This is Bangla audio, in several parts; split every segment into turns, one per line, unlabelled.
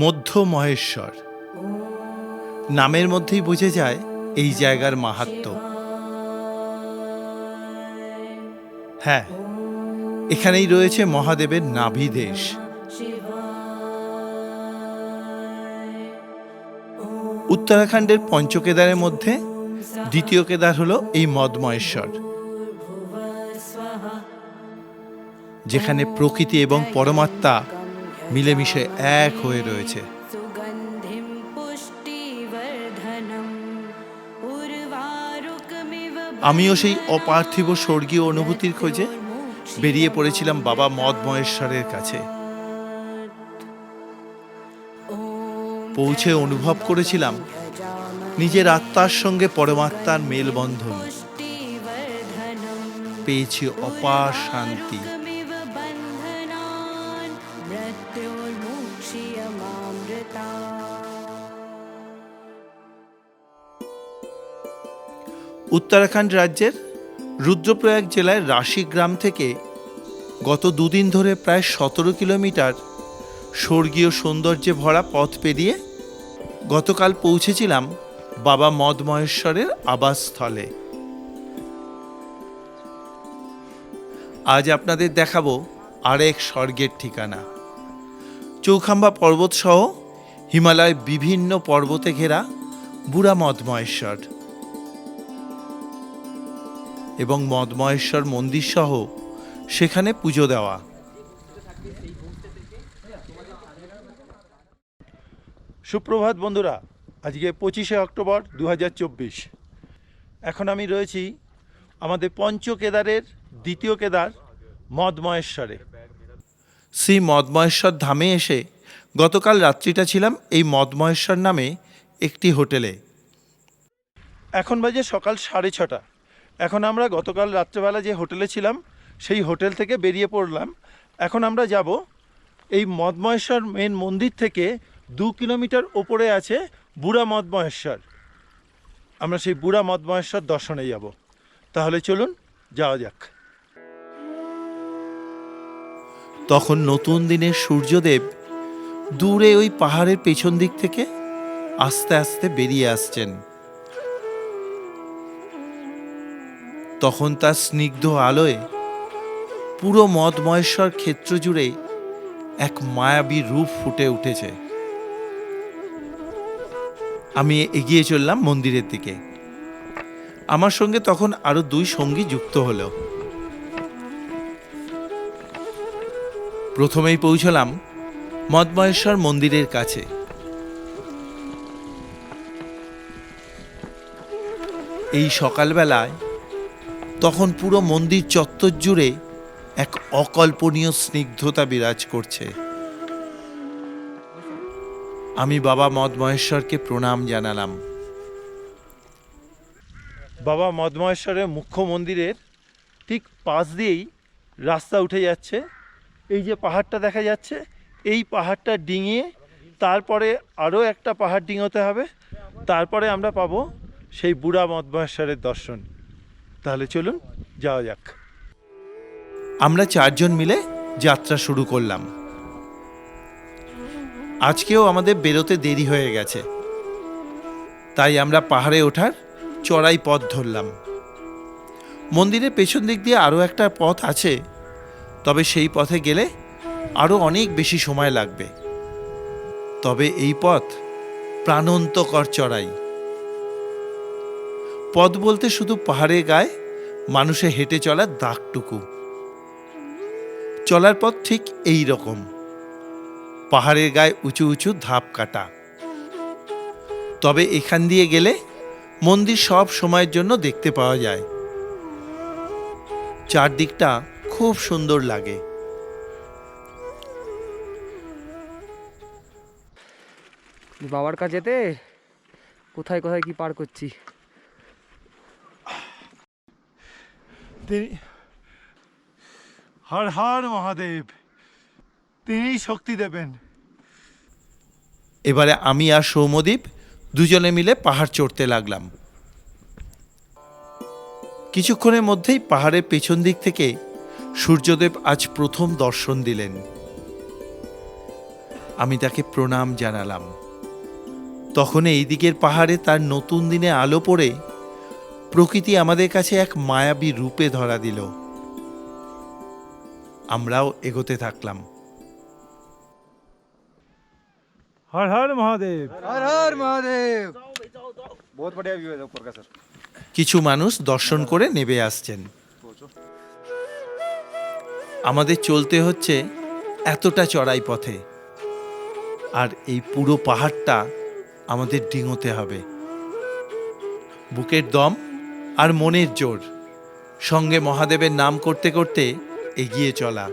মধ্য মহেশ্বর নামের মধ্যেই বোঝা যায় এই জায়গার মাহাত্ম্য হ্যাঁ এখানেই রয়েছে মহাদেবের নাভি দেশ উত্তরাখণ্ডের পঞ্চকেদারের মধ্যে দ্বিতীয় কেদার হলো এই মদমহেশ্বর। যেখানে প্রকৃতি এবং পরমাত্মা মিলেমিশে এক হয়ে রয়েছে। আমিও সেই অপার্থিব স্বর্গীয় অনুভূতির খোঁজে বেরিয়ে পড়েছিলাম বাবা মদ মহেশ্বরের কাছে। পৌঁছে অনুভব করেছিলাম নিজের আত্মার সঙ্গে পরমাত্মার মেলবন্ধন। পেয়েছি অপার শান্তি। উত্তরাখণ্ড রাজ্যের রুদ্রপ্রয়াগ জেলার রাশি গ্রাম থেকে গত দুদিন ধরে প্রায় সতেরো কিলোমিটার স্বর্গীয় সৌন্দর্যে ভরা পথ পেরিয়ে গতকাল পৌঁছেছিলাম বাবা মদমহেশ্বরের আবাসস্থলে। আজ আপনাদের দেখাবো আরেক স্বর্গের ঠিকানা। চৌখাম্বা পর্বতসহ হিমালয় বিভিন্ন পর্বতে ঘেরা বুড়া মদমহেশ্বর। এবং মদমহেশ্বর মন্দির সহ সেখানে পুজো দেওয়া। সুপ্রভাত বন্ধুরা আজকে পঁচিশে অক্টোবর দু হাজার চব্বিশ। এখন আমি রয়েছি আমাদের পঞ্চ কেদারের দ্বিতীয় কেদার মদমহেশ্বরে। শ্রী মদমহেশ্বর ধামে এসে গতকাল রাত্রিটা ছিলাম এই মদমহেশ্বর নামে একটি হোটেলে। এখন বাজে সকাল সাড়ে ছটা। এখন আমরা গতকাল রাত্রেবেলা যে হোটেলে ছিলাম, সেই হোটেল থেকে বেরিয়ে পড়লাম। এখন আমরা যাব এই মদমহেশ্বর মেন মন্দির থেকে দু কিলোমিটার ওপরে আছে বুড়া মদমহেশ্বর। আমরা সেই বুড়া মদমহেশ্বর দর্শনে যাব। তাহলে চলুন, যাওয়া যাক। তখন নতুন দিনের সূর্যদেব দূরে ওই পাহাড়ের পেছন দিক থেকে আস্তে আস্তে বেরিয়ে আসছেন। তখন তার স্নিগ্ধ আলোয় পুরো মদমহেশ্বর ক্ষেত্র জুড়ে এক মায়াবী রূপ ফুটে উঠেছে। আমি এগিয়ে চললাম মন্দিরের দিকে। আমার সঙ্গে তখন আরও দুই সঙ্গী যুক্ত হলো। প্রথমেই পৌঁছলাম মদমহেশ্বর মন্দিরের কাছে। এই সকালবেলায় তখন পুরো মন্দির চত্বর জুড়ে এক অকল্পনীয় স্নিগ্ধতা বিরাজ করছে। আমি বাবা মদমহেশ্বরকে প্রণাম জানালাম। বাবা মদমহেশ্বরের মুখ্য মন্দিরের ঠিক পাশ দিয়েই রাস্তা উঠে যাচ্ছে। এই যে পাহাড়টা দেখা যাচ্ছে, এই পাহাড়টা ডিঙিয়ে তারপরে আরও একটা পাহাড় ডিঙোতে হবে। তারপরে আমরা পাবো সেই বুড়া মদমহেশ্বরের দর্শন। তাহলে চলুন, যাওয়া যাক। আমরা চারজন মিলে যাত্রা শুরু করলাম। আজকেও আমাদের বেরোতে দেরি হয়ে গেছে। তাই আমরা পাহাড়ে ওঠার চড়াই পথ ধরলাম। মন্দিরের পেছন দিক দিয়ে আরও একটা পথ আছে, তবে সেই পথে গেলে আরও অনেক বেশি সময় লাগবে। তবে এই পথ প্রাণন্তকর চড়াই। পথ বলতে শুধু পাহাড়ের গায়ে, মানুষে হেঁটে চলার দাগটুকু। চলার পথ ঠিক এই রকম। পাহাড়ের গায়ে উঁচু উঁচু ধাপ কাটা। তবে এখান দিয়ে গেলে মন্দির সব সময়ের জন্য দেখতে পাওয়া যায়। চারদিকটা খুব সুন্দর লাগে।
বাবার কাছেতে কোথায় কোথায় কি পার করছি?
তিনি হর হর মহাদেব তিনিই শক্তি দেবেন। এবারে আমি আর সৌমদীপ দুজনে মিলে পাহাড় চড়তে লাগলাম। কিছুক্ষণের মধ্যেই পাহাড়ের পেছন দিক থেকে সূর্যদেব আজ প্রথম দর্শন দিলেন। আমি তাকে প্রণাম জানালাম। তখন এই দিকের পাহাড়ে তার নতুন দিনে আলো পড়ে প্রকৃতি আমাদের কাছে এক মায়াবী রূপে ধরা দিল আমরাও এগোতে থাকলাম
हर हर महादेव
हर हर महादेव बहुत बढ़िया व्यू है ऊपर का सर
কিছু মানুষ দর্শন করে নেবে আসছেন আমাদের চলতে হচ্ছে এতটা চড়াই পথে আর এই পুরো পাহাড়টা আমাদের ডিঙোতে হবে বুকের দম আর মনের জোর, সঙ্গে মহাদেবের নাম করতে করতে এগিয়ে চলা।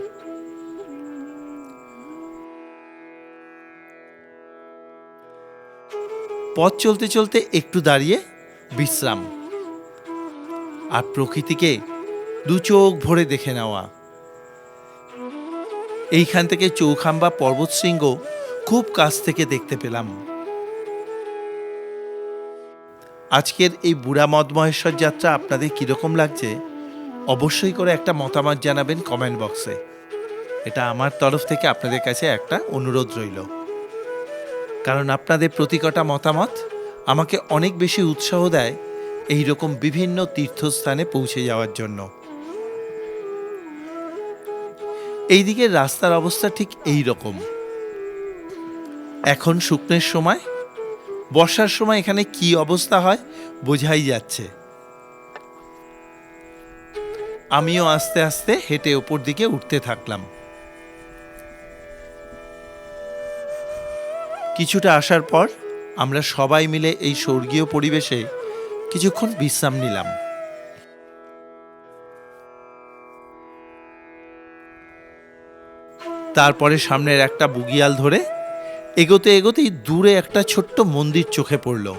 পথ চলতে চলতে একটু দাঁড়িয়ে বিশ্রাম আর প্রকৃতিকে দু চোখ ভরে দেখে নেওয়া। এইখান থেকে চৌখাম্বা পর্বত শৃঙ্গ খুব কাছ থেকে দেখতে পেলাম। আজকের এই বুড়া মদমহেশ্বর যাত্রা আপনাদের কীরকম লাগছে, অবশ্যই করে একটা মতামত জানাবেন কমেন্ট বক্সে এটা আমার তরফ থেকে আপনাদের কাছে একটা অনুরোধ রইল। কারণ আপনাদের প্রতি কটা মতামত আমাকে অনেক বেশি উৎসাহ দেয় এই রকম বিভিন্ন তীর্থস্থানে পৌঁছে যাওয়ার জন্য। এই দিকের রাস্তার অবস্থা ঠিক এই রকম। এখন শুকনের সময় বর্ষার সময় এখানে কি অবস্থা হয় বোঝাই যাচ্ছে। আমিও আস্তে আস্তে হেঁটে ওপর দিকে উঠতে থাকলাম। কিছুটা আসার পর আমরা সবাই মিলে এই স্বর্গীয় পরিবেশে কিছুক্ষণ বিশ্রাম নিলাম। তারপরে সামনের একটা বুগিয়াল ধরে এগোতে এগোতেই দূরে একটা ছোট্ট মন্দির চোখে পড়ল।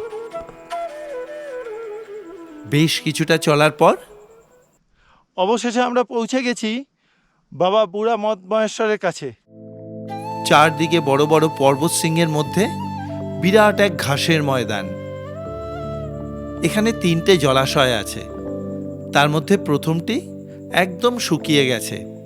বেশ কিছুটা চলার পর অবশেষে আমরা পৌঁছে গেছি বাবা বুড়া মদ মহেশ্বরের কাছে। চারদিকে বড় বড় পর্বত সিংহের মধ্যে বিরাট এক ঘাসের ময়দান। এখানে তিনটে জলাশয় আছে। তার মধ্যে প্রথমটি একদম শুকিয়ে গেছে।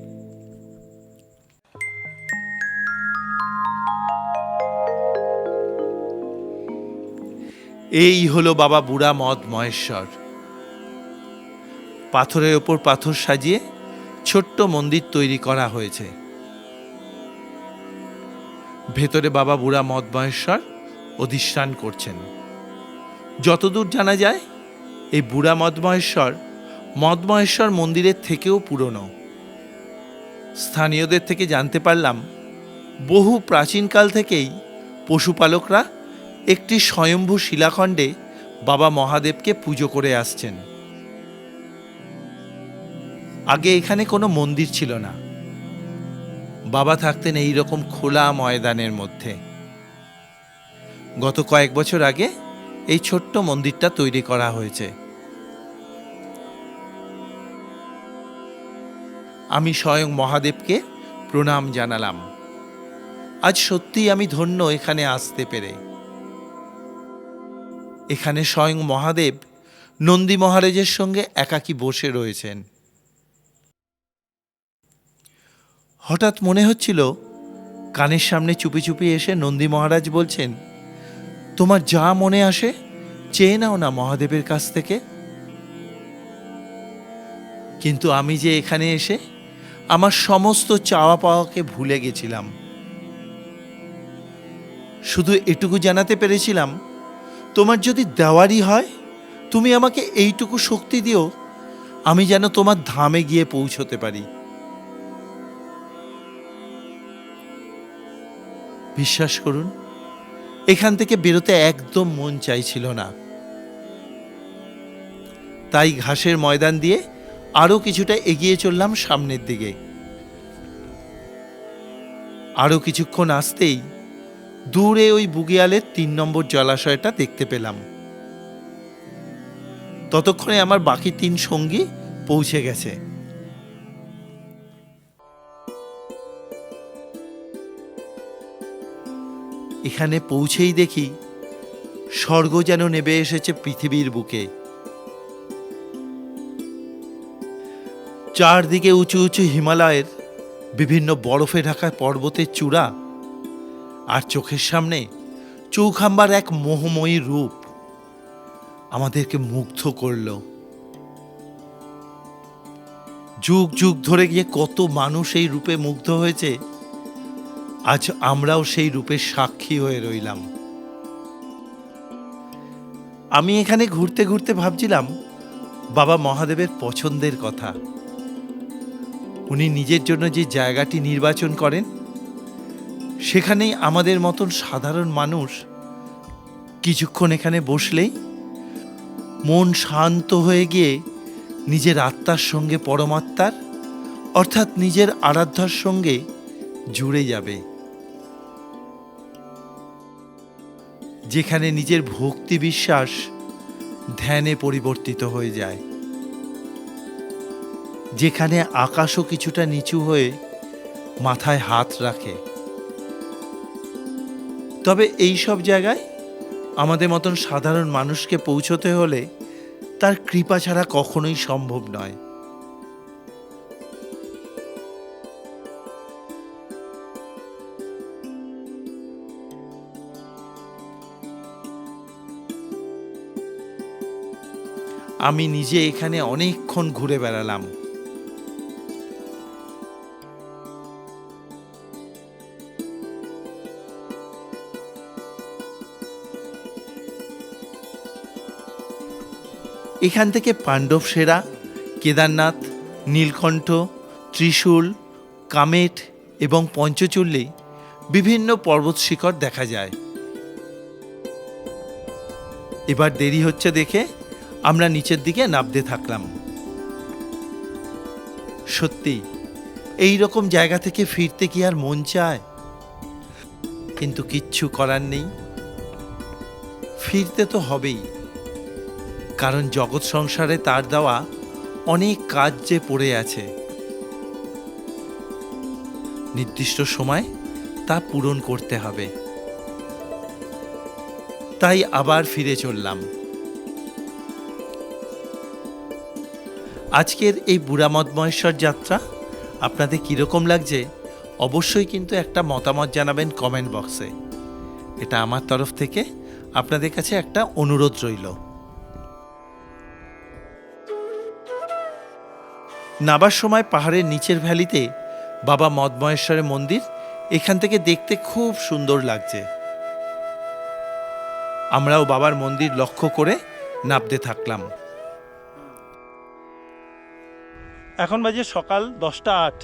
এই হলো বাবা বুড়া মদ মহেশ্বর। পাথরের ওপর পাথর সাজিয়ে ছোট্ট মন্দির তৈরি করা হয়েছে। ভেতরে বাবা বুড়া মদ মহেশ্বর অধিষ্ঠান করছেন। যতদূর জানা যায়, এই বুড়া মদমহেশ্বর মদমহেশ্বর মন্দিরের থেকেও পুরনো। স্থানীয়দের থেকে জানতে পারলাম, বহু প্রাচীনকাল থেকেই পশুপালকরা একটি স্বয়ম্ভু শিলাখণ্ডে বাবা মহাদেবকে পুজো করে আসছেন। আগে এখানে কোনো মন্দির ছিল না। বাবা থাকতেন এই রকম খোলা ময়দানের মধ্যে। গত কয়েক বছর আগে এই ছোট্ট মন্দিরটা তৈরি করা হয়েছে। আমি স্বয়ং মহাদেবকে প্রণাম জানালাম। আজ সত্যিই আমি ধন্য এখানে আসতে পেরে। এখানে স্বয়ং মহাদেব নন্দী মহারাজের সঙ্গে একাকী বসে রয়েছেন। হঠাৎ মনে হচ্ছিল, কানের সামনে চুপি চুপি এসে নন্দী মহারাজ বলছেন, তোমার যা মনে আসে, চেয়ে নাও না মহাদেবের কাছ থেকে। কিন্তু আমি যে এখানে এসে আমার সমস্ত চাওয়া পাওয়াকে ভুলে গেছিলাম। শুধু এটুকু জানাতে পেরেছিলাম তোমার যদি দেওয়ারই হয়, তুমি আমাকে এইটুকু শক্তি দিও, আমি যেন তোমার ধামে গিয়ে পৌঁছতে পারি। বিশ্বাস করুন, এখান থেকে বেরোতে একদম মন চাইছিল না। তাই ঘাসের ময়দান দিয়ে আরও কিছুটা এগিয়ে চললাম সামনের দিকে। আরও কিছুক্ষণ আসতেই দূরে ওই বুগিয়ালের তিন নম্বর জলাশয়টা দেখতে পেলাম। ততক্ষণে আমার বাকি তিন সঙ্গী পৌঁছে গেছে। এখানে পৌঁছেই দেখি স্বর্গ যেন নেবে এসেছে পৃথিবীর বুকে। চারদিকে উঁচু উঁচু হিমালয়ের বিভিন্ন বরফে ঢাকা পর্বতের চূড়া আর চোখের সামনে চৌখাম্বার এক মোহময়ী রূপ আমাদেরকে মুগ্ধ করল। যুগ যুগ ধরে গিয়ে কত মানুষ এই রূপে মুগ্ধ হয়েছে, আজ আমরাও সেই রূপের সাক্ষী হয়ে রইলাম। আমি এখানে ঘুরতে ঘুরতে ভাবছিলাম, বাবা মহাদেবের পছন্দের কথা। উনি নিজের জন্য যে জায়গাটি নির্বাচন করেন সেখানেই আমাদের মতন সাধারণ মানুষ কিছুক্ষণ এখানে বসলেই মন শান্ত হয়ে গিয়ে নিজের আত্মার সঙ্গে পরমাত্মার, অর্থাৎ নিজের আরাধ্যার সঙ্গে জুড়ে যাবে। যেখানে নিজের ভক্তি বিশ্বাস ধ্যানে পরিবর্তিত হয়ে যায়। যেখানে আকাশও কিছুটা নিচু হয়ে মাথায় হাত রাখে। তবে এই সব জায়গায় আমাদের মতন সাধারণ মানুষকে পৌঁছতে হলে তার কৃপা ছাড়া কখনোই সম্ভব নয়। আমি নিজে এখানে অনেকক্ষণ ঘুরে বেড়ালাম। এখান থেকে পাণ্ডব সেরা, কেদারনাথ, নীলকণ্ঠ, ত্রিশূল কামেট এবং পঞ্চচূল্লি বিভিন্ন পর্বত শিখর দেখা যায়। এবার দেরি হচ্ছে দেখে আমরা নিচের দিকে নামতে থাকলাম। সত্যি, এই রকম জায়গা থেকে ফিরতে কি আর মন চায়? কিন্তু কিচ্ছু করার নেই। ফিরতে তো হবেই। কারণ জগৎ সংসারে তার দেওয়া অনেক কাজ যে পড়ে আছে। নির্দিষ্ট সময় তা পূরণ করতে হবে। তাই আবার ফিরে চললাম। আজকের এই বুড়ামদমহেশ্বর যাত্রা আপনাদের কীরকম লাগছে অবশ্যই কিন্তু একটা মতামত জানাবেন কমেন্ট বক্সে। এটা আমার তরফ থেকে আপনাদের কাছে একটা অনুরোধ রইল। নাবার সময় পাহাড়ের নিচের ভ্যালিতে বাবা মদমহেশ্বরের মন্দির, এখান থেকে দেখতে খুব সুন্দর লাগছে। আমরাও বাবার মন্দির লক্ষ্য করে নামতে থাকলাম। এখন বাজে সকাল দশটা আট।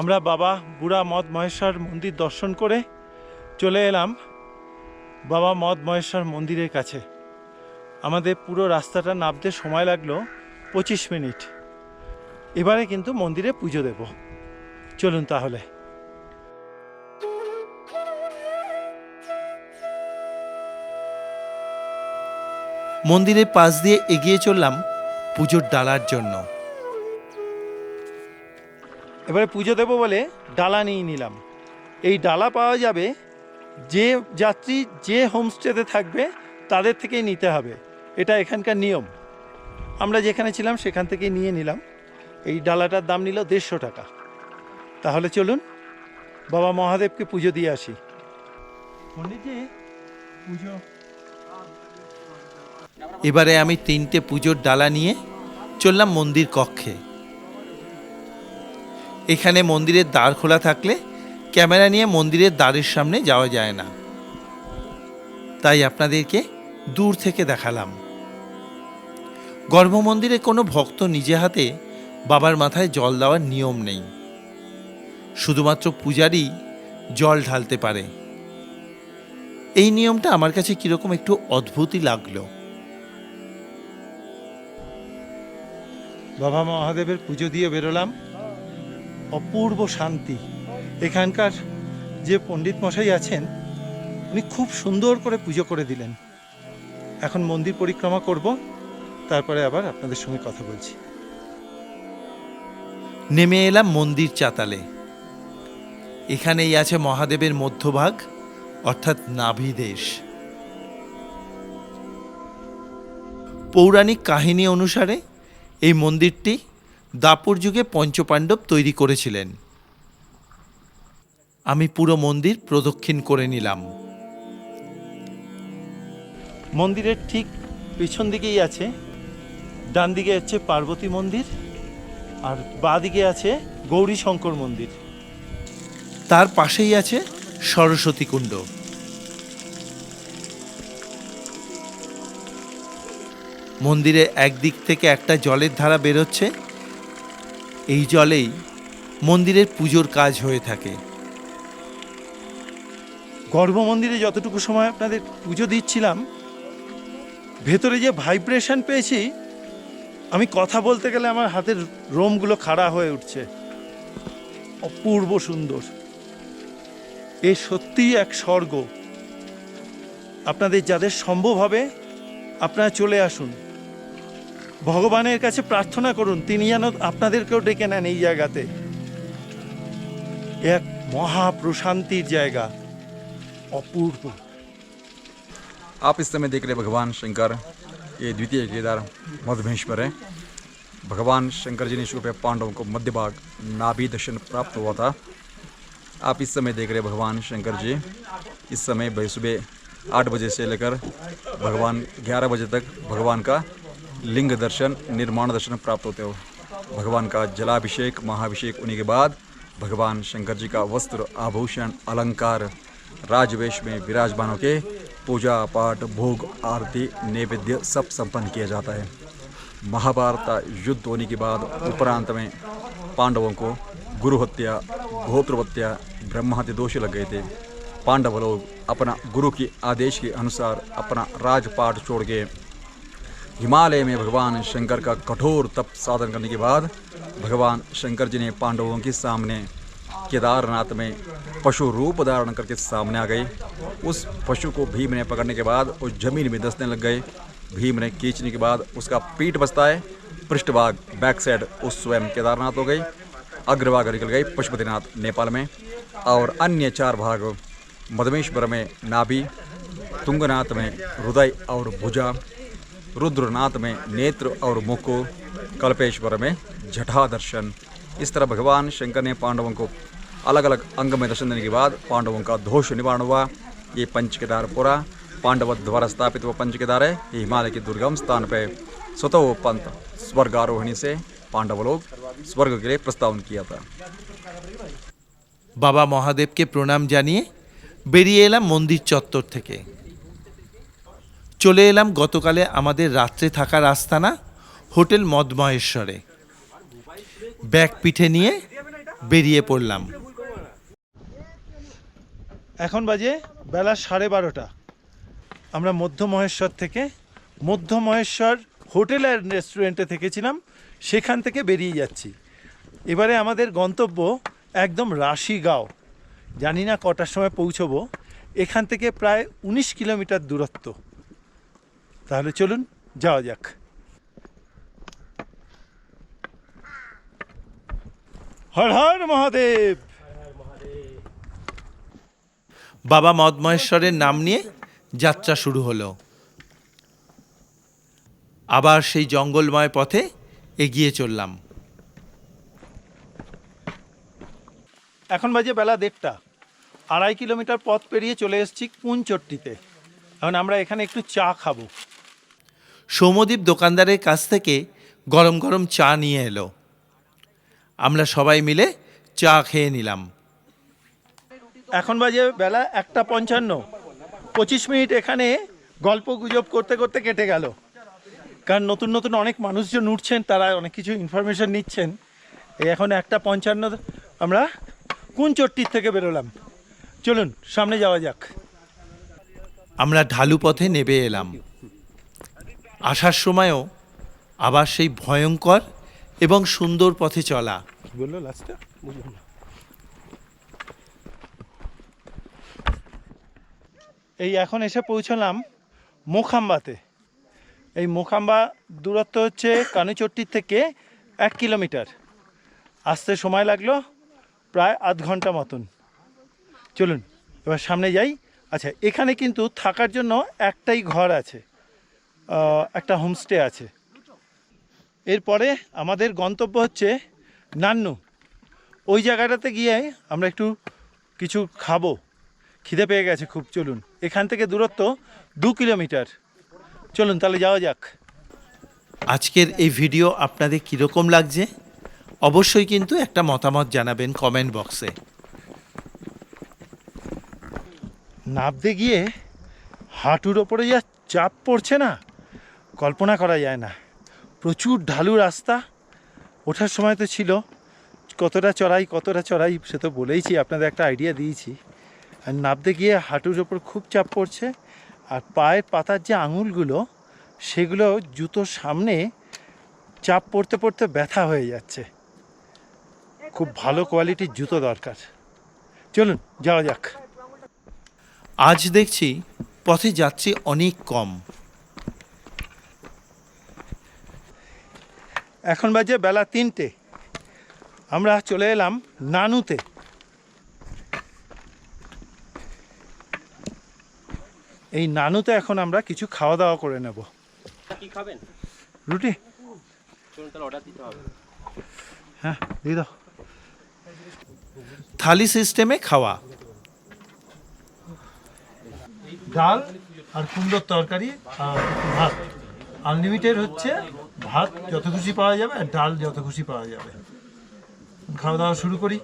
আমরা বাবা বুড়া মদ মহেশ্বর মন্দির দর্শন করে চলে এলাম বাবা মদ মহেশ্বর মন্দিরের কাছে। আমাদের পুরো রাস্তাটা নামতে সময় লাগল পঁচিশ মিনিট। এবারে কিন্তু মন্দিরে পুজো দেব। চলুন তাহলে। মন্দিরের পাশ দিয়ে এগিয়ে চললাম পুজোর ডালার জন্য। এবারে পুজো দেবো বলে ডালা নিয়ে নিলাম। এই ডালা পাওয়া যাবে যে যাত্রী যে হোমস্টেতে থাকবে তাদের থেকেই নিতে হবে। এটা এখানকার নিয়ম। আমরা যেখানে ছিলাম সেখান থেকে নিয়ে নিলাম। এই ডালাটার দাম নিল দেড়শো টাকা। তাহলে চলুন, বাবা মহাদেবকে পুজো দিয়ে আসি। এবারে আমি তিনটে পুজোর ডালা নিয়ে চললাম মন্দির কক্ষে। এখানে মন্দিরের দ্বার খোলা থাকলে ক্যামেরা নিয়ে মন্দিরের দ্বারের সামনে যাওয়া যায় না। তাই আপনাদেরকে দূর থেকে দেখালাম। গর্ভমন্দিরে কোনো ভক্ত নিজে হাতে বাবার মাথায় জল দেওয়ার নিয়ম নেই। শুধুমাত্র পূজারই জল ঢালতে পারে। এই নিয়মটা আমার কাছে কীরকম একটু অদ্ভুতই লাগল। বাবা মহাদেবের পুজো দিয়ে বেরোলাম। অপূর্ব শান্তি। এখানকার যে পণ্ডিত মশাই আছেন, উনি খুব সুন্দর করে পুজো করে দিলেন। এখন মন্দির পরিক্রমা করব, তারপরে আবার আপনাদের সঙ্গে কথা বলছি। নেমে এলাম মন্দির চাতালে। এখানেই আছে মহাদেবের মধ্যভাগ, অর্থাৎ নাভিদেশ পৌরাণিক কাহিনী অনুসারে এই মন্দিরটি দাপর যুগে পঞ্চপাণ্ডব তৈরি করেছিলেন।
আমি পুরো মন্দির প্রদক্ষিণ করে নিলাম। মন্দিরের ঠিক পিছন দিকেই আছে, ডান দিকে হচ্ছে পার্বতী মন্দির। আর বাঁ দিকে আছে গৌরী শঙ্কর মন্দির। তার পাশেই আছে সরস্বতী কুণ্ড। মন্দিরে একদিক থেকে একটা জলের ধারা বেরোচ্ছে। এই জলেই মন্দিরের পুজোর কাজ হয়ে থাকে। গর্ভ মন্দিরে যতটুকু সময় আপনাদের পুজো দিচ্ছিলাম ভেতরে যে ভাইব্রেশন পেয়েছি আমি কথা বলতে গেলে আমার হাতের রোমগুলো খাড়া হয়ে উঠছে অপূর্ব সুন্দর এ সত্যিই এক স্বর্গ আপনাদের যাদের সম্ভব হবে আপনারা চলে আসুন ভগবানের কাছে প্রার্থনা করুন তিনি যেন আপনাদেরকেও ডেকে নেন এই জায়গাতে এক মহা প্রশান্তির জায়গা অপূর্ব
आप इस समय देख रहे हैं भगवान शंकर ये द्वितीय केदार मधुमेश्वर है। भगवान शंकर जी ने पे पांडवों को मध्य भाग नाभि दर्शन प्राप्त हुआ था। आप इस समय देख रहे भगवान शंकर जी इस समय भाई सुबह आठ बजे से लेकर भगवान ग्यारह बजे तक भगवान का लिंग दर्शन, निर्माण दर्शन प्राप्त होते हो। भगवान का जलाभिषेक, महाभिषेक होने के बाद भगवान शंकर जी का वस्त्र, आभूषण, अलंकार, राजवेश में विराजमान होके पूजा, पाठ, भोग, आरती, नैवेद्य सब संपन्न किया जाता है। महाभारत युद्ध होने के बाद उपरांत में पांडवों को गुरु हत्या, गोत्र हत्या ब्रह्महत्या दोष लग गए थे। पांडव लोग अपना गुरु के आदेश के अनुसार अपना राजपाट छोड़ के हिमालय में भगवान शंकर का कठोर तप साधन करने के बाद भगवान शंकर जी ने पांडवों के सामने केदारनाथ में पशु रूप धारण करके सामने आ गए उस पशु को भीम ने पकड़ने के बाद उस ज़मीन में दसने लग गए। भीम ने खींचने के बाद उसका पीठ बचता है पृष्ठभाग बैक साइड उस स्वयं केदारनाथ हो गई। अग्रभाग निकल गई पशुपतिनाथ, नेपाल में। और अन्य चार भाग मधमेश्वर में नाभि, तुंगनाथ में हृदय और भुजा, रुद्रनाथ में नेत्र और मुख, कल्पेश्वर में जटा दर्शन इस तरह भगवान शंकर ने पांडवों को अलग अलग अंग में दर्शन देने के बाद पांडवों का दोष निवारण हुआ ये पंच केदार पूरा पांडव द्वारा स्थापित हुआ पंच केदार है ये हिमालय के दुर्गम स्थान पे स्वतः पंत स्वर्गारोहणी से पांडव लोग स्वर्ग के लिए प्रस्तावन किया था
বাবা মহাদেবকে প্রণাম জানিয়ে বেরিয়ে এলাম মন্দির চত্বর থেকে চলে এলাম গতকালে আমাদের রাত্রে থাকার আস্তানা হোটেল মদমহেশ্বরে ব্যাগ পিঠে নিয়ে বেরিয়ে পড়লাম। এখন বাজে বেলা সাড়ে বারোটা। আমরা মধ্য মহেশ্বর থেকে মধ্য মহেশ্বর হোটেল আর রেস্টুরেন্টে থেকেছিলাম, সেখান থেকে বেরিয়ে যাচ্ছি। এবারে আমাদের গন্তব্য একদম রাশিগাঁও। জানি না কটার সময় পৌঁছবো। এখান থেকে প্রায় উনিশ কিলোমিটার দূরত্ব। তাহলে চলুন, যাওয়া যাক। হর হর মহাদেব। বাবা মদমহেশ্বরের নাম নিয়ে যাত্রা শুরু হলো। আবার সেই জঙ্গলময় পথে এগিয়ে চললাম। এখন বাজে বেলা দেড়টা। আড়াই কিলোমিটার পথ পেরিয়ে চলে এসেছি কুঞ্চট্টিতে এখন আমরা এখানে একটু চা খাব। সৌমদীপ দোকানদারের কাছ থেকে গরম গরম চা নিয়ে এলো। আমরা সবাই মিলে চা খেয়ে নিলাম। এখন বাজে বেলা একটা পঞ্চান্ন। পঁচিশ মিনিট এখানে গল্প গুজব করতে করতে কেটে গেল। কারণ নতুন নতুন অনেক মানুষজন উঠছেন তারা অনেক কিছু ইনফরমেশন নিচ্ছেন। এই এখন একটা পঞ্চান্ন আমরা কোন চট্টির থেকে বেরোলাম। চলুন সামনে যাওয়া যাক। আমরা ঢালু পথে নেবে এলাম। আসার সময়ও আবার সেই ভয়ঙ্কর এবং সুন্দর পথে চলা। বলল এই এখন এসে পৌঁছলাম মোখাম্বাতে। এই মোখাম্বা দূরত্ব হচ্ছে কানুচট্টির থেকে এক কিলোমিটার। আসতে সময় লাগল প্রায় আধ ঘণ্টা মতন। চলুন, এবার সামনে যাই। আচ্ছা এখানে কিন্তু থাকার জন্য একটাই ঘর আছে। একটা হোমস্টে আছে। এরপরে আমাদের গন্তব্য হচ্ছে নান্নু। ওই জায়গাটাতে গিয়ে আমরা একটু কিছু খাব। খিদে পেয়ে গেছে খুব চলুন। এখান থেকে দূরত্ব দু কিলোমিটার। চলুন তাহলে যাওয়া যাক। আজকের এই ভিডিও আপনাদের কীরকম লাগছে? অবশ্যই কিন্তু একটা মতামত জানাবেন কমেন্ট বক্সে। নাবতে গিয়ে হাঁটুর ওপরে যা চাপ পড়ছে না কল্পনা করা যায় না। প্রচুর ঢালু রাস্তা। ওঠার সময় তো ছিল। কতটা চড়াই কতটা চড়াই, সে তো বলেইছি, আপনাদের একটা আইডিয়া দিয়েছি। আর নাবতে গিয়ে হাঁটুর ওপর খুব চাপ পড়ছে। আর পায়ের পাতার যে আঙুলগুলো, সেগুলো জুতোর সামনে চাপ পড়তে পড়তে ব্যথা হয়ে যাচ্ছে। খুব ভালো কোয়ালিটির জুতো দরকার। চলুন, যাওয়া যাক। আজ দেখছি পথে যাত্রী অনেক কম। এখন বাজে বেলা তিনটে। আমরা চলে এলাম নানুতে। এই নানুতে এখন আমরা কিছু খাওয়া দাওয়া করে নেব।
কি খাবেন?
রুটি। হ্যাঁ দিয়ে দাও। থালি সিস্টেমে খাওয়া। ডাল আর কুমড়োর তরকারি আর ভাত। আনলিমিটেড হচ্ছে ভাত যত খুশি পাওয়া যাবে আর ডাল যত খুশি পাওয়া যাবে। খাওয়া দাওয়া শুরু করি।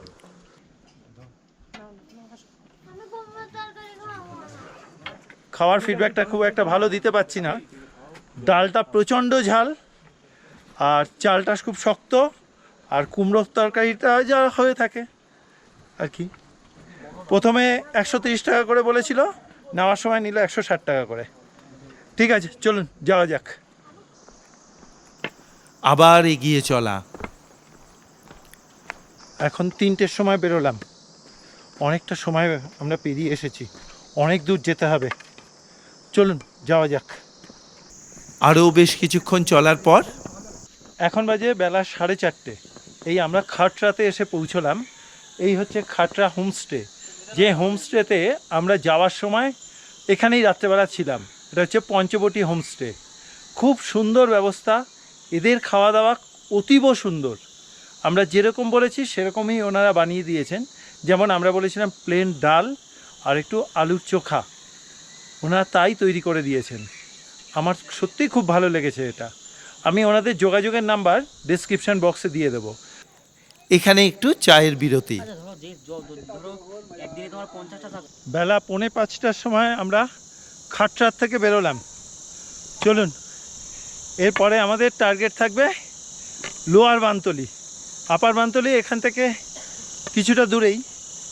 খাওয়ার ফিডব্যাকটা খুব একটা ভালো দিতে পারছি না। ডালটা প্রচণ্ড ঝাল, আর চালটা খুব শক্ত, আর কুমড়োর তরকারিটা যা হয়ে থাকে, আর কি। প্রথমে একশো টাকা করে বলেছিল, নেওয়ার সময় নিল একশো ষাট টাকা করে। ঠিক আছে, চলুন, যাওয়া যাক। আবার এগিয়ে চলা। এখন তিনটের সময় বেরোলাম। অনেকটা সময় আমরা পেরিয়ে এসেছি। অনেক দূর যেতে হবে। চলুন যাওয়া যাক। আরও বেশ কিছুক্ষণ চলার পর? এখন বাজে বেলা সাড়ে চারটে। এই আমরা খাটরাতে এসে পৌঁছলাম। এই হচ্ছে খাটরা হোমস্টে। যে হোমস্টেতে আমরা যাওয়ার সময় এখানেই রাত্রেবেলা ছিলাম। এটা হচ্ছে পঞ্চবটি হোমস্টে। খুব সুন্দর ব্যবস্থা। এদের খাওয়া দাওয়া অতীব সুন্দর। আমরা যেরকম বলেছি সেরকমই ওনারা বানিয়ে দিয়েছেন। যেমন আমরা বলেছিলাম প্লেন ডাল আর একটু আলুর চোখা। ওনারা তাই তৈরি করে দিয়েছেন। আমার সত্যিই খুব ভালো লেগেছে এটা। আমি ওনাদের যোগাযোগের নাম্বার ডেসক্রিপশন বক্সে দিয়ে দেবো। এখানে একটু চায়ের বিরতি।
থাকবে
বেলা পৌনে পাঁচটার সময় আমরা খাটরার থেকে বেরোলাম। চলুন এরপরে আমাদের টার্গেট থাকবে লোয়ার বানতলি আপার বানতলি এখান থেকে কিছুটা দূরেই,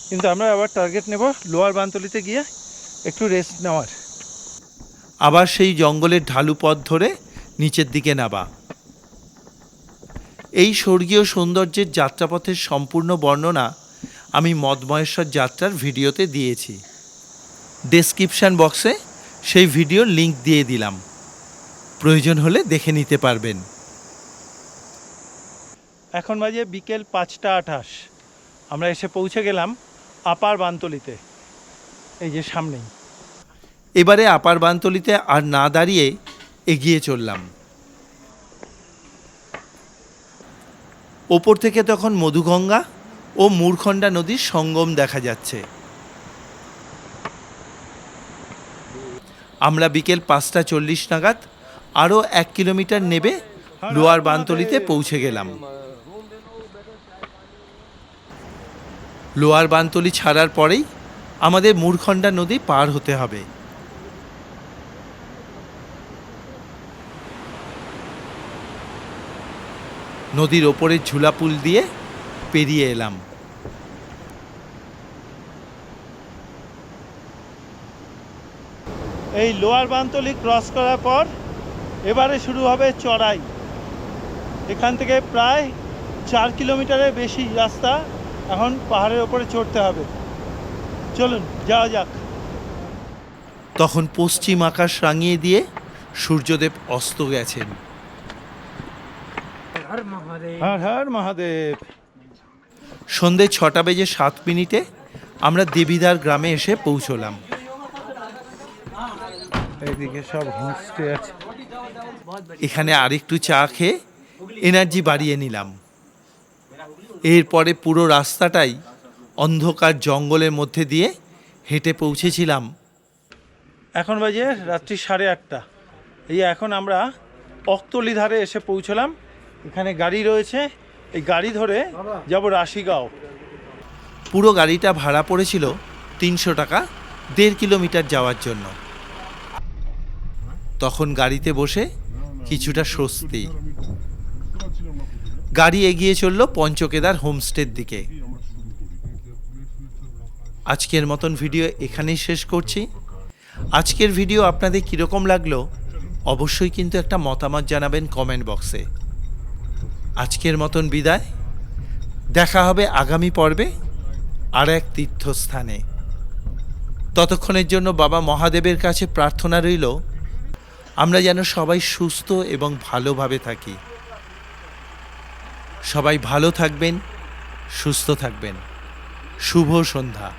কিন্তু আমরা আবার টার্গেট নেব লোয়ার বানতলিতে গিয়ে একটু রেস্ট নেওয়ার। আবার সেই জঙ্গলের ঢালু পথ ধরে নিচের দিকে নাবা এই স্বর্গীয় সৌন্দর্যের যাত্রাপথের সম্পূর্ণ বর্ণনা আমি মদমহেশ্বর যাত্রার ভিডিওতে দিয়েছি। ডেসক্রিপশান বক্সে সেই ভিডিওর লিংক দিয়ে দিলাম। প্রয়োজন হলে দেখে নিতে পারবেন। এখন বাজে বিকেল পাঁচটা আঠাশ। আমরা এসে পৌঁছে গেলাম আপার বানতলিতে। এই যে সামনেই। এবারে আপার বানতলিতে আর না দাঁড়িয়ে এগিয়ে চললাম। ওপর থেকে তখন মধুগঙ্গা ও মূর্খণ্ডা নদীর সঙ্গম দেখা যাচ্ছে। আমরা বিকেল পাঁচটা চল্লিশ নাগাদ আরও এক কিলোমিটার নেবে লোয়ার বানতলিতে পৌঁছে গেলাম। লোয়ার বানতলি ছাড়ার পরেই আমাদের মূর্খণ্ডা নদী পার হতে হবে। নদীর ওপরে ঝুলা পুল দিয়ে পেরিয়ে এলাম। এই লোয়ার বানতলি ক্রস করার পর এবারে শুরু হবে চড়াই। এখান থেকে প্রায় চার কিলোমিটারের বেশি রাস্তা এখন পাহাড়ের ওপরে চড়তে হবে। চলুন যাওয়া যাক। তখন পশ্চিম আকাশ রাঙিয়ে দিয়ে সূর্যদেব অস্ত গেছেন। হর হর মহাদেব। সন্ধে ছটা বেজে সাত মিনিটে আমরা দেবিদার গ্রামে এসে পৌঁছলাম। এইদিকে সব হোমস্টে আছে। এখানে আরেকটু চা খেয়ে এনার্জি বাড়িয়ে নিলাম। এরপরে পুরো রাস্তাটাই
অন্ধকার জঙ্গলের মধ্যে দিয়ে হেঁটে পৌঁছেছিলাম। এখন বাজে রাত্রি সাড়ে আটটা। এই এখন আমরা অক্তলি ধারে এসে পৌঁছলাম। এখানে গাড়ি রয়েছে। এই গাড়ি ধরে যাব রাশিগাঁও। পুরো গাড়িটা ভাড়া পড়েছিল তিনশো টাকা দেড় কিলোমিটার যাওয়ার জন্য। তখন গাড়িতে বসে কিছুটা স্বস্তি। গাড়ি এগিয়ে চলল পঞ্চকেদার হোমস্টের দিকে। আজকের মতন ভিডিও এখানেই শেষ করছি। আজকের ভিডিও আপনাদের কীরকম লাগল অবশ্যই কিন্তু একটা মতামত জানাবেন কমেন্ট বক্সে। আজকের মতন বিদায়। দেখা হবে আগামী পর্বে আর এক তীর্থস্থানে। ততক্ষণের জন্য বাবা মহাদেবের কাছে প্রার্থনা রইল আমরা যেন সবাই সুস্থ এবং ভালোভাবে থাকি। সবাই ভালো থাকবেন সুস্থ থাকবেন। শুভ সন্ধ্যা।